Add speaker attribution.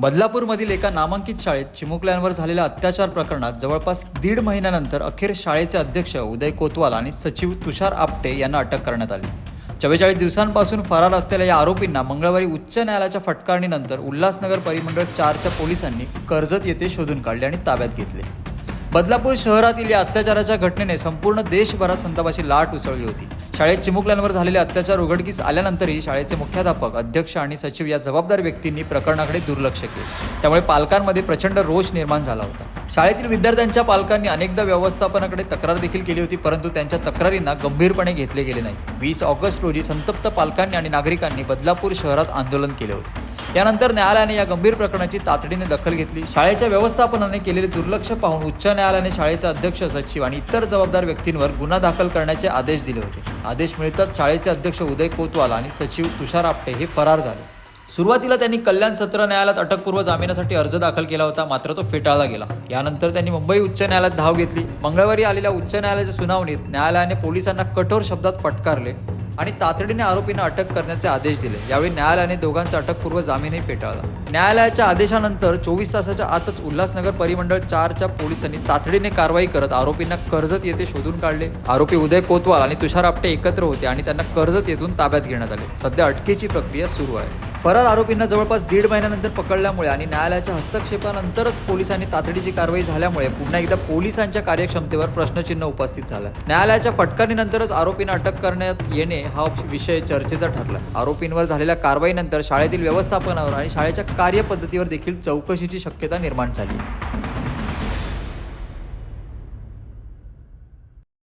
Speaker 1: बदलापूरमधील एका नामांकित शाळेत चिमुकल्यांवर झालेल्या अत्याचार प्रकरणात जवळपास दीड महिन्यानंतर अखेर शाळेचे अध्यक्ष उदय कोतवाल आणि सचिव तुषार आपटे यांना अटक करण्यात आली. चव्वेचाळीस दिवसांपासून फरार असलेल्या या आरोपींना मंगळवारी उच्च न्यायालयाच्या फटकारणीनंतर उल्हासनगर परिमंडळ चारच्या पोलिसांनी कर्जत येथे शोधून काढले आणि ताब्यात घेतले. बदलापूर शहरातील या अत्याचाराच्या घटनेने संपूर्ण देशभरात संतापाची लाट उसळली होती. शाळेत चिमुकल्यांवर झालेले अत्याचार उघडकीस आल्यानंतरही शाळेचे मुख्याध्यापक अध्यक्ष आणि सचिव या जबाबदार व्यक्तींनी प्रकरणाकडे दुर्लक्ष केले. त्यामुळे पालकांमध्ये प्रचंड रोष निर्माण झाला होता. शाळेतील विद्यार्थ्यांच्या पालकांनी अनेकदा व्यवस्थापनाकडे तक्रार देखील केली होती परंतु त्यांच्या तक्रारींना गंभीरपणे घेतले गेले नाही. वीस ऑगस्ट रोजी संतप्त पालकांनी आणि नागरिकांनी बदलापूर शहरात आंदोलन केले होते. यानंतर न्यायालयाने या गंभीर प्रकरणाची तातडीने दखल घेतली. शाळेच्या व्यवस्थापनाने केलेले दुर्लक्ष पाहून उच्च न्यायालयाने शाळेचे अध्यक्ष सचिव आणि इतर जबाबदार व्यक्तींवर गुन्हा दाखल करण्याचे आदेश दिले होते. आदेश मिळताच शाळेचे अध्यक्ष उदय कोतवाल आणि सचिव तुषार आपटे हे फरार झाले. सुरुवातीला त्यांनी कल्याण सत्र न्यायालयात अटकपूर्व जामिनासाठी अर्ज दाखल केला होता मात्र तो फेटाळला गेला. यानंतर त्यांनी मुंबई उच्च न्यायालयात धाव घेतली. मंगळवारी आलेल्या उच्च न्यायालयाच्या सुनावणीत न्यायालयाने पोलिसांना कठोर शब्दात फटकारले. आणि तातडीने आरोपींना अटक करण्याचे आदेश दिले. यावेळी न्यायालयाने दोघांचा अटकपूर्व जामीनही फेटाळला. न्यायालयाच्या आदेशानंतर चोवीस तासाच्या आतच उल्हासनगर परिमंडळ चारच्या पोलिसांनी तातडीने कारवाई करत आरोपींना कर्जत येथे शोधून काढले. आरोपी उदय कोतवाल आणि तुषार आपटे एकत्र होते आणि त्यांना कर्जत येथून ताब्यात घेण्यात आले. सध्या अटकेची प्रक्रिया सुरू आहे. फरार आरोपींना जवळपास दीड महिन्यानंतर पकडल्यामुळे आणि न्यायालयाच्या हस्तक्षेपानंतरच पोलिसांनी तातडीची कारवाई झाल्यामुळे पुन्हा एकदा पोलिसांच्या कार्यक्षमतेवर प्रश्नचिन्ह उपस्थित झालं. न्यायालयाच्या फटकारीनंतरच आरोपींना अटक करण्यात येणे हा विषय चर्चेचा ठरला. आरोपींवर झालेल्या कारवाईनंतर शाळेतील व्यवस्थापनावर आणि शाळेच्या कार्यपद्धतीवर देखील चौकशीची शक्यता निर्माण झाली.